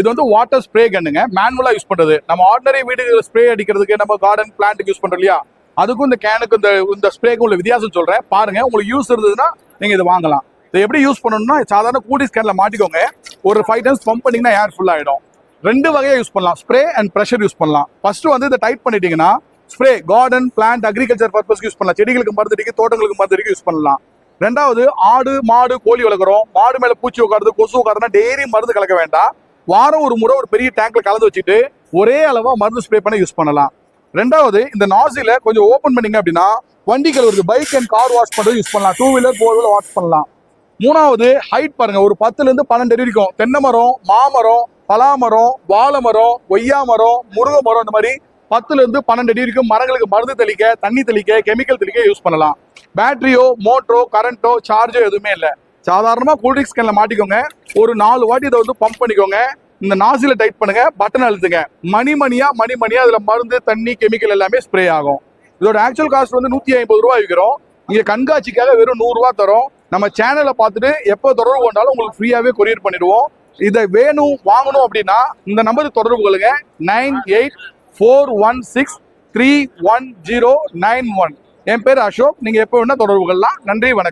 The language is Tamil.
இது வந்து வாட்டர் ஸ்ப்ரே கண்ணுங்க மேனுவலாக யூஸ் பண்ணுறது நம்ம ஆர்டினரி வீடுகள் ஸ்ப்ரே அடிக்கிறதுக்கு நம்ம கார்டன் பிளான்ட்டுக்கு யூஸ் பண்ணுறோம் இல்லையா? அதுக்கும் இந்த கேனுக்கு இந்த இந்த ஸ்ப்ரேக்கும் உள்ள வித்தியாசம் சொல்கிறேன் பாருங்கள் உங்களுக்கு யூஸ் இருந்ததுன்னா நீங்கள் இது வாங்கலாம். இதை எப்படி யூஸ் பண்ணணும்னா சாதாரண கூடி ஸ்கேனில் மாட்டிக்கோங்க. ஒரு ஃபைவ் டைம்ஸ் பம்ப் பண்ணிங்கன்னா ஏர் ஃபுல் ஆகிடும் ரெண்டு வகையாக யூஸ் பண்ணலாம். ஸ்ப்ரே அண்ட் ப்ரெஷர் யூஸ் பண்ணலாம். ஃபர்ஸ்ட் வந்து இதை டைட் பண்ணிட்டீங்கன்னா ஸ்ப்ரே கார்டன் பிளான்ட் அக்ரிகல்ச்சர் பர்பஸ்க்கு யூஸ் பண்ணலாம். செடிகளுக்கு மருந்து அடிக்க தோட்டங்களுக்கு மருந்து அடிக்க யூஸ் பண்ணலாம். ரெண்டாவது ஆடு மாடு கோழி வளர்க்குறோம். மாடு மேலே பூச்சி உட்காருது கொசு உட்காருன்னா டெய்லி மருந்து கலக்க வேண்டாம். வாரம் ஒரு முறை ஒரு பெரிய டேங்க்ல கலந்து வச்சுட்டு ஒரே அளவா மருந்து ஸ்ப்ரே பண்ண யூஸ் பண்ணலாம். ரெண்டாவது இந்த நாசில கொஞ்சம் ஓபன் பண்ணீங்க அப்படின்னா வண்டிகள் ஒரு பைக் அண்ட் கார் வாஷ் பண்றது யூஸ் பண்ணலாம். Two wheeler four wheeler wash பண்ணலாம். மூணாவது ஹைட் பாருங்க. ஒரு பத்துல இருந்து பன்னெண்டு அடி இருக்கும். தென்னை மரம் மாமரம் பலாமரம் வாழை மரம் கொய்யா மரம் முருங்கை மரம் இந்த மாதிரி பத்துல இருந்து பன்னெண்டு அடி வரைக்கும் மரங்களுக்கு மருந்து தெளிக்க தண்ணி தெளிக்க கெமிக்கல் தெளிக்க யூஸ் பண்ணலாம். பேட்டரியோ மோட்டரோ கரண்ட்டோ சார்ஜோ எதுவுமே இல்லை. சாதாரணமாக கூல்ட்ரிங்க்ஸ் கேனில் மாட்டிக்கோங்க. ஒரு நாலு வாட்டி இதை வந்து பம்ப் பண்ணிக்கோங்க. இந்த நாசில டைட் பண்ணுங்க. பட்டன் அழுத்துங்க. மணி மணியா மணி மணியா அதுல மருந்து தண்ணி கெமிக்கல் எல்லாமே ஸ்ப்ரே ஆகும். இதோட ஆக்சுவல் காஸ்ட் வந்து நூத்தி ஐம்பது ரூபாய் விற்கிறோம். இங்க கண்காட்சிக்காக வெறும் நூறு தரும் தரோம். நம்ம சேனலை பார்த்துட்டு எப்போ தொடர்பு கொண்டாலும் உங்களுக்கு ஃப்ரீயாவே கொரியர் பண்ணிடுவோம். இதை வேணும் வாங்கணும் அப்படின்னா இந்த நம்பருக்கு தொடர்பு கொள்ளுங்க. Nine eight four one six three one zero nine one. என் பேர் அசோக். நீங்கள் எப்போ வேணா தொடர்பு கொள்ளலாம். நன்றி வணக்கம்.